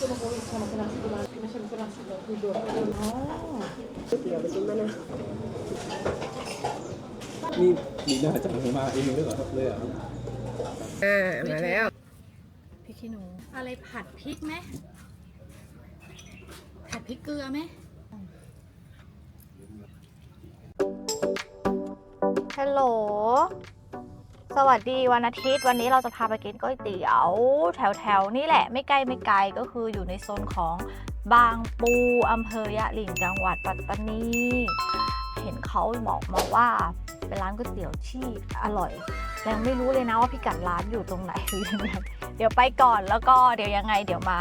เดี๋ยวไปกินมานะนี่มีหน้าจังมาเองด้วยเหรอครับเลยเหรอครับอ่ามาแล้วพริกขี้หนูอะไรผัดพริกไหมผัดพริกเกลือไหมฮัลโหล สวัสดีวันอาทิตย์วันนี้เราจะพาไปกินก๋วยเตี๋ยว แถวแถวๆนี่แหละไม่ไกลไม่ไกลก็คืออยู่ในโซนของบางปูอำเภอยะหลิ่งจังหวัดปัตตานีเห็นเขาบอกมาว่าเป็นร้านก๋วยเตี๋ยวที่อร่อยยังไม่รู้เลยนะว่าพิกัดร้านอยู่ตรงไหนหรือยังไงเดี๋ยวไปก่อนแล้วก็เดี๋ยวยังไง เดี๋ยวมา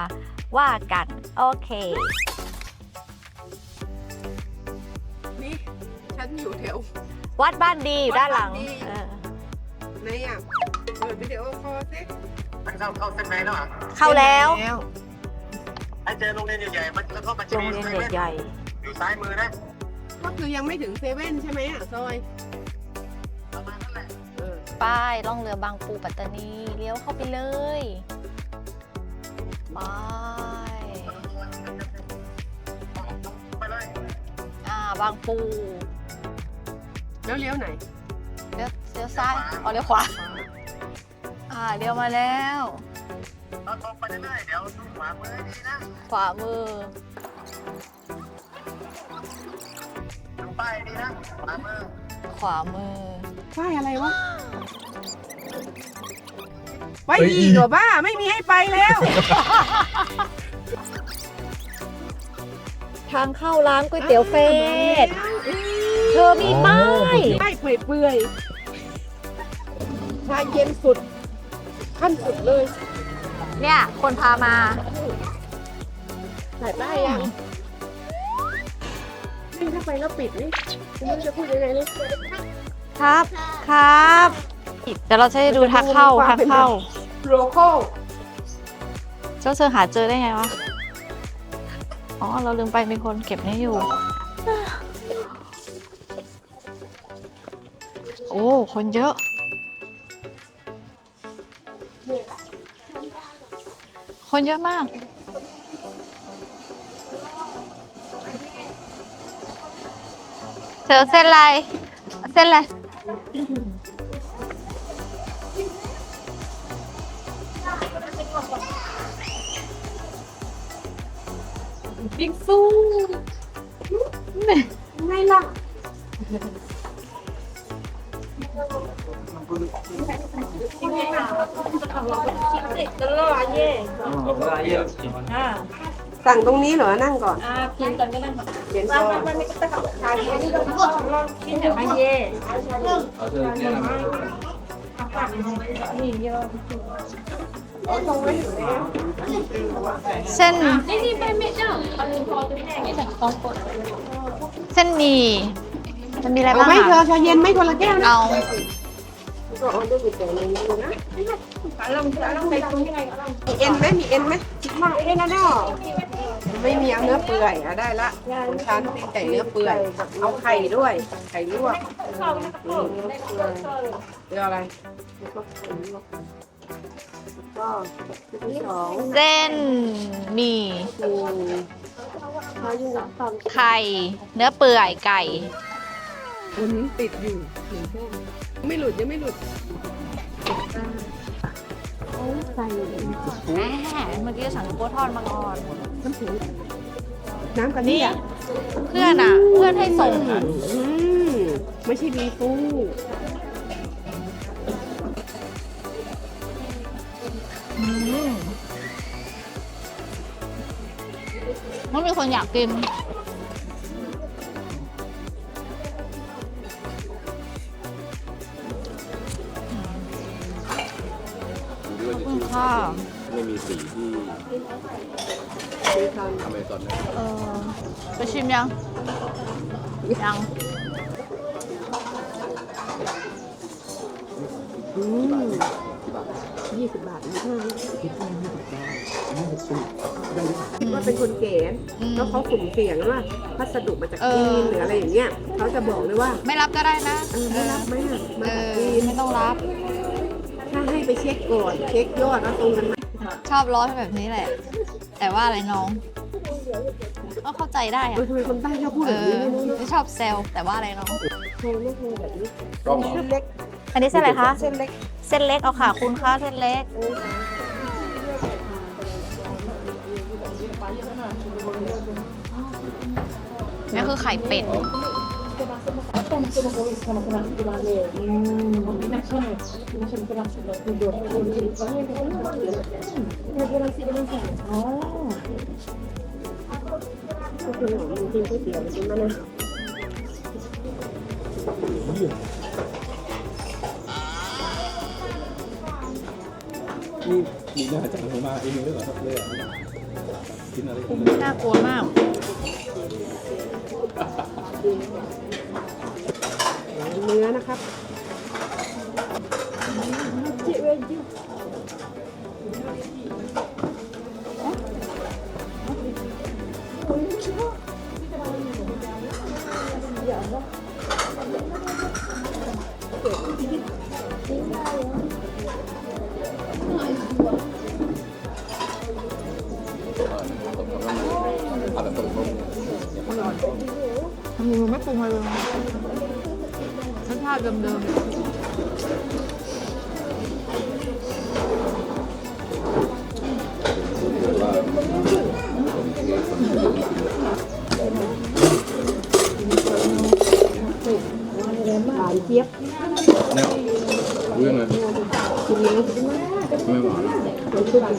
ว่ากันโอเคนี่ฉันอยู่แถววัดบ้านดีอยู่ด้านหลังวัดบ้านดีเออ ไหนอะเปิดวิดีโอคอลสิมันเข้าเข้าเส้นไหนแล้วอะเข้าแล้วไอ้เจอโรงเรียนใหญ่ๆมันแล้วก็มันจะโรงมีเรียนเซเว่นใหญ่ อยู่ซ้ายมือนะก็คือยังไม่ถึงเซเว่นใช่ไหมอะซอยประมาณนั้นแหละเออๆป้ายล่องเรือบางปูปัตตานีเลี้ยวเข้าไปเลยไปไปเลยอ่าบางปูแล้วเลี้ยวไหนเลี้ยวเลี้ยวซ้ายอ๋อเลี้ยวขวา อ่าเลี้ยวมาแล้ว เราตรงไปเรื่อยๆเดี๋ยวดูขวามือให้ดีนะขวามือ ดูป้ายดีนะขวามือขวามือ ป้ายอะไรวะไปอีกเหรอบ้าไม่มีให้ไปแล้ว ทางเข้าร้านก๋วยเตี๋ยวเฟสเธอมีป้าย ป้ายเปื่อยๆ ชาเย็นสุด ขั้นสุดเลยเนี่ย คนพามา ถ่ายป้ายยังนี่ถ้าไปแล้วปิดนี่คุณไม่รู้จะพูดยังไงนี่ครับ ครับเดี๋ยวเราจะได้ดูทางเข้าทางเข้า โลโก้เจ้าเธอหาเจอได้ไงวะ อ๋อ เราลืมไปมีคนเก็บนี่อยู่ โอ้ คนเยอะ คนเยอะมากเธอเส้นอะไรเส้นอะไรบิ๊กซูไงล่ะ สั่งตรงนี้เหรอ นั่งก่อน อ่าพิมพ์ก่อนก็ได้เขียนก่อนเอาเธอเนี่ยนะตรงไว้อยู่แล้วเส้นเส้นหมี่มันมีอะไรเอาบ้างไหมเธออะชาเย็นไหมคนละแก้วนะ เอา ก็เอาด้วยก๋วยเตี๋ยวในนี้นะมีเอ็นไหมมีเอ็นไหมคิดมากเอ็นนะเนาะไม่มีเอาเนื้อเปื่อยอะได้ละคุณชานไก่เนื้อเปื่อย เอาไข่ด้วย ไข่ลวกอืมเนื้อเปื่อยเดี๋ยวอะไรแล้วก็ไข่ลวกแล้วก็ที่สองเส้นหมี่คือเขายิ่งไข่ เนื้อเปื่อยไก่ วันนี้ติดอยู่หนึ่งแก้ว ไม่หลุดยังไม่หลุดเขาใส่แหมเมื่อกี้สั่งโคทอดมาก่อนน้ำแข็งน้ำกะทินี่อะเพื่อนอะ เพื่อนให้ส่งอืมไม่ใช่บีฟูอืมมันมีคนอยากกิน ค่ะไม่มีสีที่ทอเมซอนนะเออไปชิมยัง ยังอืมยี่สิบบาทนะคิดว่าเป็นคนเก๋แล้วเขาสุ่มเสี่ยงว่าพัสดุมาจากจีนหรืออะไรอย่างเงี้ยเขาจะบอกเลยว่า ไม่รับก็ได้นะ ไม่รับไหมอะมาเอจากอจีนไม่ต้องรับ ไปเช็คก่อนเช็คยอดว่าตรงกันไหมชอบร้อนแบบนี้แหละ แต่ว่าอะไรน้องก็เข้าใจได้เออะอทำไมคนใต้ชอบพูดเอแบบอนี้ไม่รู้นะไม่ชอบเซลแต่ว่าอะไรน้องเคยไม่เคยแบบนี้ก็หมอเส้นเล็กอันนี้เส้นอะไรคะ เส้นเล็กเส้นเล็กเอาค่ะ คุณคะเส้นเล็ก นี่คือไข่เป็ด กินก๋วยเตี๋ยวกินมานะนี่มีหน้าจังเลยมาเองด้วยเหรอครับเลยเหรอกินอะไรกัน น่ากลัวมาก เนื้อนะครับเอาแบบตรงทำไมมันไม่ปรุงอะไรเลยาติเดิมๆว่าหวานเจี๊ยบแน่รู้ยังไงกินเนื้อกินมากไม่หวานมันคือแบบ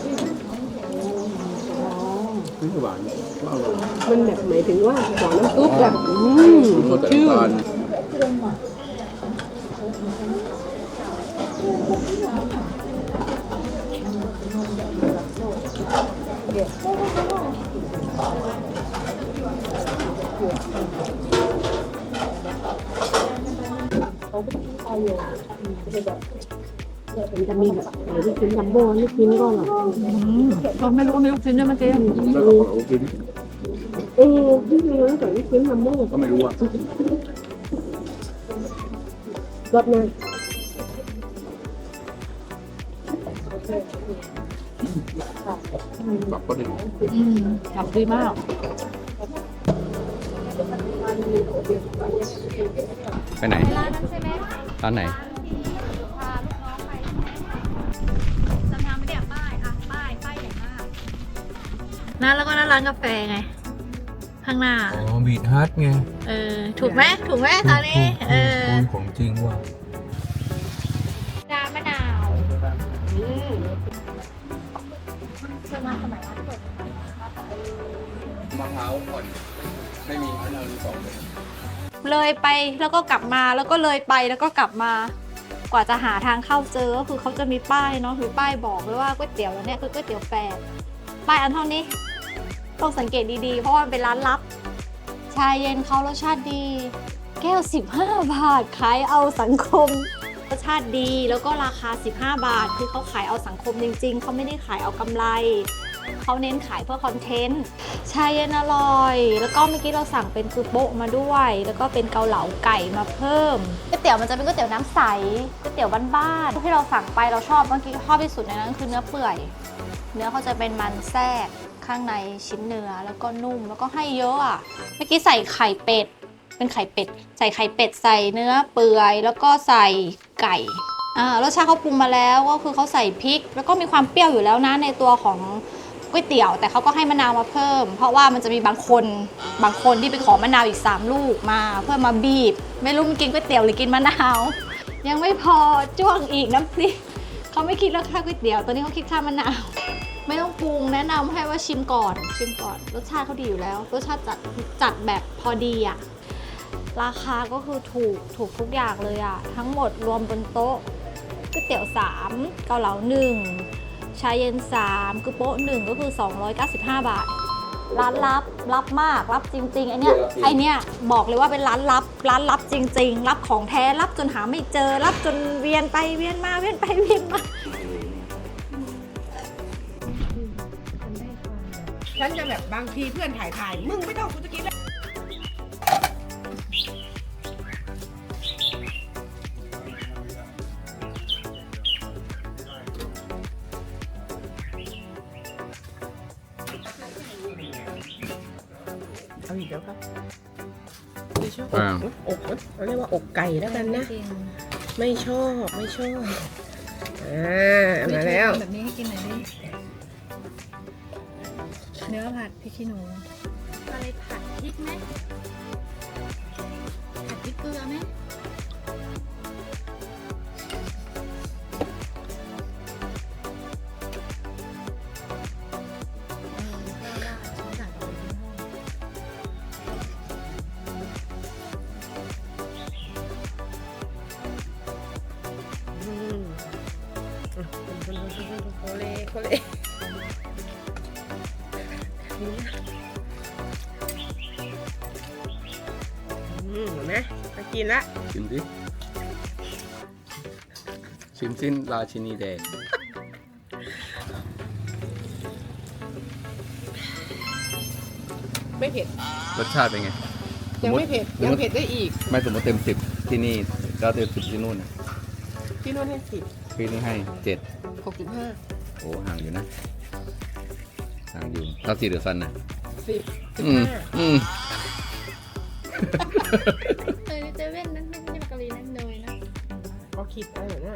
ไม่หวานก็อร่อยมันแบบหมายถึงว่าหวานน้ำซุปแบบอืมรสแต่น้ มันจะมีแบบไหนที่กินจัมโบ้นี่กินก็อร่อยเราไม่รู้ว่ามีลูกชิ้นด้วยเมื่อกี้แล้วก็ของเรากินเออที่มีน้ำใส่ที่กินจัมโบ้ก็ไม่รู้อะรสนะ แบบก็ดีอืมทำดีมาก ไปไหน ร้านนั้นใช่ไหมร้านไหนพาลูกน้องไปจำทางไม่ได้อะป้ายอะป้ายป้ายใหญ่มาก นั่นแล้วก็นั่นร้านกาแฟไง ข้างหน้า อ๋อบีทฮัทไงเออ ถูกไหมถูกไหมตอนนี้ เออโอ้ยของจริงว่ะ ดามะนาว เคยมาสมัยร้านเปิดมะพร้าวอ่อนไม่มีมะนาวรีสอร์ทเลยเลยไปแล้วก็กลับมาแล้วก็เลยไปแล้วก็กลับมา กว่าจะหาทางเข้าเจอก็คือเขาจะมีป้ายเนาะมีป้ายบอกเลยว่าก๋วยเตี๋ยวแล้วเนี่ยคือก๋วยเตี๋ยวแฟร์ป้ายอันเท่านี้ต้องสังเกตดีๆ เพราะว่าเป็นร้านลับ ชาเย็นเขารสชาติดี แก้ว 15 บาทขายเอาสังคม รสชาติดีแล้วก็ราคา 15 บาท คือเขาขายเอาสังคมจริง ๆ เขาไม่ได้ขายเอากำไร เขาเน้นขายเพื่อคอนเทนต์ชาเย็นอร่อย แล้วก็เมื่อกี้เราสั่งเป็นคือโปะมาด้วย แล้วก็เป็นเกาเหลาไก่มาเพิ่มก๋วยเตี๋ยวมันจะเป็นก๋วยเตี๋ยวน้ำใสก๋วยเตี๋ยวบ้านๆที่เราสั่งไปเราชอบเมื่อกี้ชอบที่สุดในนั้นคือเนื้อเปื่อย เนื้อเขาจะเป็นมันแทรกข้างในชิ้นเนื้อแล้วก็นุ่มแล้วก็ให้เยอะอะเมื่อกี้ใส่ไข่เป็ด เป็นไข่เป็ด ใส่ไข่เป็ดใส่เนื้อเปื่อย แล้วก็ใส่ไก่อ่ารสชาติเขาปรุงมาแล้วก็คือเขาใส่พริก แล้วก็มีความเปรี้ยวอยู่แล้วนะในตัวของก๋วยเตี๋ยว แต่เขาก็ให้มะนาวมาเพิ่ม เพราะว่ามันจะมีบางคนบางคนที่ไปขอมะนาวอีก 3 ลูกมาเพื่อมาบีบ ไม่รู้มันกินก๋วยเตี๋ยวหรือกินมะนาว ยังไม่พอจ้วงอีกน้ำพริกเขาไม่คิดราคาก๋วยเตี๋ยวตัวนี้เขาคิดค่ามะนาวไม่ต้องปรุงแนะนำให้ว่าชิมก่อนชิมก่อนรสชาติเขาดีอยู่แล้ว รสชาติจัดจัดแบบพอดีอะ ราคาก็คือถูกถูกทุกอย่างเลยอะทั้งหมดรวมบนโต๊ะก๋วยเตี๋ยว 3 เกาเหลา 1 ชาเย็น 3 คือโป๊ะ 1 ก็คือ 295 บาท ร้านลับลับมากรับจริงๆไอเนี้ยไอเนี้ยบอกเลยว่าเป็นร้านลับร้านลับจริง ๆ รับของแท้รับจนหาไม่เจอรับจนเวียนไปเวียนมาเวียนไปเวียนมาฉันจะแบบบางทีเพื่อนถ่ายถ่ายมึงไม่ต้องกูจะกินแล้ว อกอ่าอกเขาเรียกว่าอกไก่แล้วกันนะ ไม่กินไม่ชอบไม่ชอบอ่าไม่มาเคยแล้วทำแบบนี้ให้กินหน่อยดิเนื้อผัดพริกขี้หนูอะไรผัดพริกไหมผัดพริกเกลือไหม เลโคเลอืมเห็นไหมมากินละชิมสิชิมสิ้นราชินีแดงไม่เผ็ด รสชาติเป็นไงยังไม่เผ็ด ยังเผ็ดได้อีก ไม่สมมติเต็มสิบที่นี่ก็เต็มสิบที่นู่นน่ะที่นู่นให้สิบ พี่นี่ให้เจ็ด หกจุดห้า โอ้ห่างอยู่นะห่างอยู่เท่าสี่เดือซันนะสิบจุดอืมห้าอืมเออในเซเว่นนั่นไม่ใช่เกาหลีนั่นเนยนะ ก็คิดเออนะ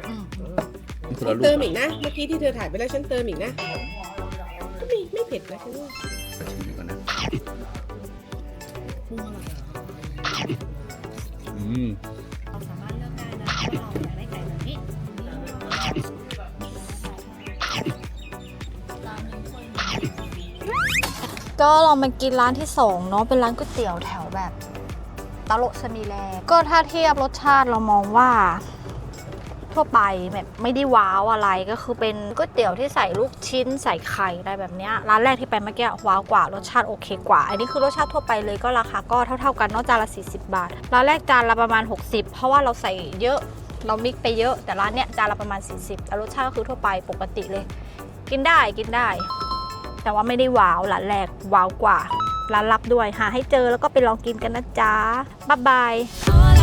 คนละลูกเติมอีกนะ เมื่อกี้ที่เธอถ่ายไปแล้วฉันเติมอีกนะ ก็ไม่ไม่เผ็ดนะฉันว่าขอชิมดีกว่อนนะอืมเราสาม ก็เรามากินร้านที่สองเนาะเป็นร้านก๋วยเตี๋ยวแถวแบบตะโลสมีแลก็ถ้าเทียบรสชาติเรามองว่า ทั่วไปแบบไม่ได้ว้าวอะไรก็คือเป็นก๋วยเตี๋ยวที่ใส่ลูกชิ้นใส่ไข่อะไรแบบเนี้ยร้านแรกที่ไปเมื่อกี้ว้าวกว่ารสชาติโอเคกว่า อันนี้คือรสชาติทั่วไปเลยก็ราคาก็เท่าๆกันเนอกจานละ 40 บาทร้านแรกจานละประมาณ 60 เพราะว่าเราใส่เยอะเรามิกไปเยอะแต่ร้านเนี้ยจานละประมาณ 40แต่รสชาติก็คือทั่วไปปกติเลย กินได้กินได้ แต่ว่าไม่ได้ว้าวร้านแรกว้าวกว่าร้านลับด้วยหาให้เจอแล้วก็ไปลองกินกันนะจ๊ะบ๊ายบาย